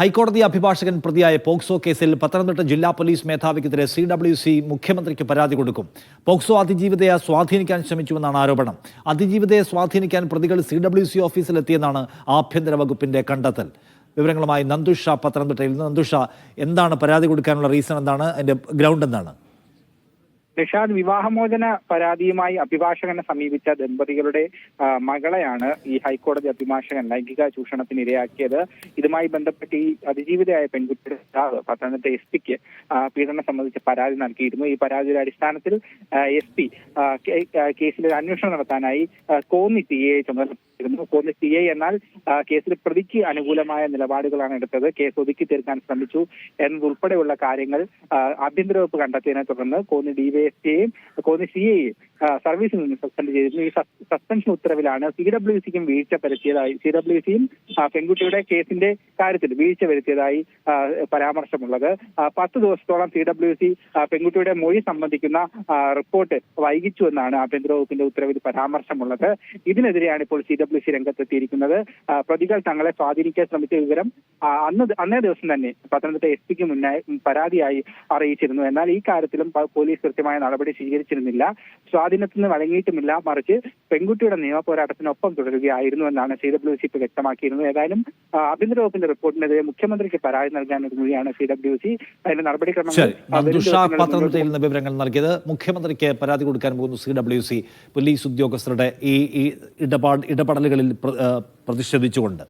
ഹൈക്കോടതി അഭിഭാഷകൻ പ്രതിയായ പോക്സോ കേസിൽ പത്തനംതിട്ട ജില്ലാ പോലീസ് മേധാവിക്കെതിരെ സി ഡബ്ല്യു സി മുഖ്യമന്ത്രിക്ക് പരാതി കൊടുക്കും. പോക്സോ അതിജീവിതയെ സ്വാധീനിക്കാൻ ശ്രമിച്ചുവെന്നാണ് ആരോപണം. അതിജീവിതയെ സ്വാധീനിക്കാൻ പ്രതികൾ സി ഡബ്ല്യു സി ഓഫീസിലെത്തിയെന്നാണ് ആഭ്യന്തര വകുപ്പിന്റെ കണ്ടെത്തൽ. വിവരങ്ങളുമായി നന്ദുഷ പത്തനംതിട്ടയിൽ. നിന്ന് നന്ദുഷ എന്താണ് പരാതി കൊടുക്കാനുള്ള റീസൺ എന്താണ്? അതിന്റെ ഗ്രൗണ്ട് എന്താണ്? നിഷാദ് വിവാഹമോചന പരാതിയുമായി അഭിഭാഷകനെ സമീപിച്ച ദമ്പതികളുടെ മകളെയാണ് ഈ ഹൈക്കോടതി അഭിഭാഷകൻ ലൈംഗിക ചൂഷണത്തിന് ഇരയാക്കിയത്. ഇതുമായി ബന്ധപ്പെട്ട് ഈ അതിജീവിതയായ പെൺകുട്ടിയുടെ പിതാവ് പത്തനംതിട്ട എസ് പിക്ക് പീഡനം സംബന്ധിച്ച് പരാതി നൽകിയിരുന്നു. ഈ പരാതിയുടെ അടിസ്ഥാനത്തിൽ എസ് പി കേസിൽ അന്വേഷണം നടത്താനായി കോന്നി സി എ ചുമതലപ്പെട്ടിരുന്നു കോന്നി സി എ എന്നാൽ കേസിൽ പ്രതിക്ക് അനുകൂലമായ നിലപാടുകളാണ് എടുത്തത്. കേസ് ഒതുക്കി തീർക്കാൻ ശ്രമിച്ചു എന്നതുൾപ്പെടെയുള്ള കാര്യങ്ങൾ ആഭ്യന്തര വകുപ്പ് കണ്ടെത്തിയതിനെ തുടർന്ന് കോന്നി ഡിവൈഎസ്പിയെയും കോന്നി സി എയും സർവീസിൽ നിന്ന് സസ്പെൻഡ് ചെയ്തിരുന്നു. ഈ സസ്പെൻഷൻ ഉത്തരവിലാണ് സി ഡബ്ല്യു സിക്കും വീഴ്ച വരുത്തിയതായി സി ഡബ്ല്യു സിയും പെൺകുട്ടിയുടെ കേസിന്റെ കാര്യത്തിൽ വീഴ്ച വരുത്തിയതായി പരാമർശമുള്ളത്. പത്ത് ദിവസത്തോളം സി ഡബ്ല്യു സി പെൺകുട്ടിയുടെ മൊഴി സംബന്ധിക്കുന്ന റിപ്പോർട്ട് വൈകിച്ചു എന്നാണ് ആഭ്യന്തര വകുപ്പിന്റെ ഉത്തരവിൽ പരാമർശമുള്ളത്. ഇതിനെതിരെയാണ് ഇപ്പോൾ സി ഡബ്ല്യു സി രംഗത്തെത്തിയിരിക്കുന്നത്. പ്രതികൾ തങ്ങളെ സ്വാധീനിക്കാൻ ശ്രമിച്ച വിവരം അന്ന് അന്നേ ദിവസം തന്നെ പത്തനംതിട്ട എസ് പിക്ക് മുന്നേ പരാതിയായി അറിയിച്ചിരുന്നു. എന്നാൽ ഈ കാര്യത്തിലും പോലീസ് കൃത്യമായ നടപടി സ്വീകരിച്ചിരുന്നില്ല. സ്വാധീനത്തിൽ നിന്ന് വഴങ്ങിയിട്ടുമില്ല. മറിച്ച് പെൺകുട്ടിയുടെ നിയമ പോരാട്ടത്തിനൊപ്പം തുടരുകയായിരുന്നു എന്നാണ് സി ഡബ്ല്യു സി ഇപ്പോൾ വ്യക്തമാക്കിയിരുന്നത്. ഏതായാലും ആഭ്യന്തര വകുപ്പിന്റെ റിപ്പോർട്ടിനെതിരെ മുഖ്യമന്ത്രിക്ക് പരാതി നൽകാൻ ഒരുങ്ങുകയാണ് സി ഡബ്ല്യു സി. അതിന്റെ നടപടിക്രമങ്ങൾ നിന്ന് വിവരങ്ങൾ നൽകിയത് മുഖ്യമന്ത്രിക്ക് പരാതി കൊടുക്കാൻ പോകുന്നു സി ഡബ്ല്യു സി പോലീസ് ഉദ്യോഗസ്ഥരുടെ ഈ ഇടപാട് ഇടപെടലുകളിൽ പ്രതിഷേധിച്ചുകൊണ്ട്.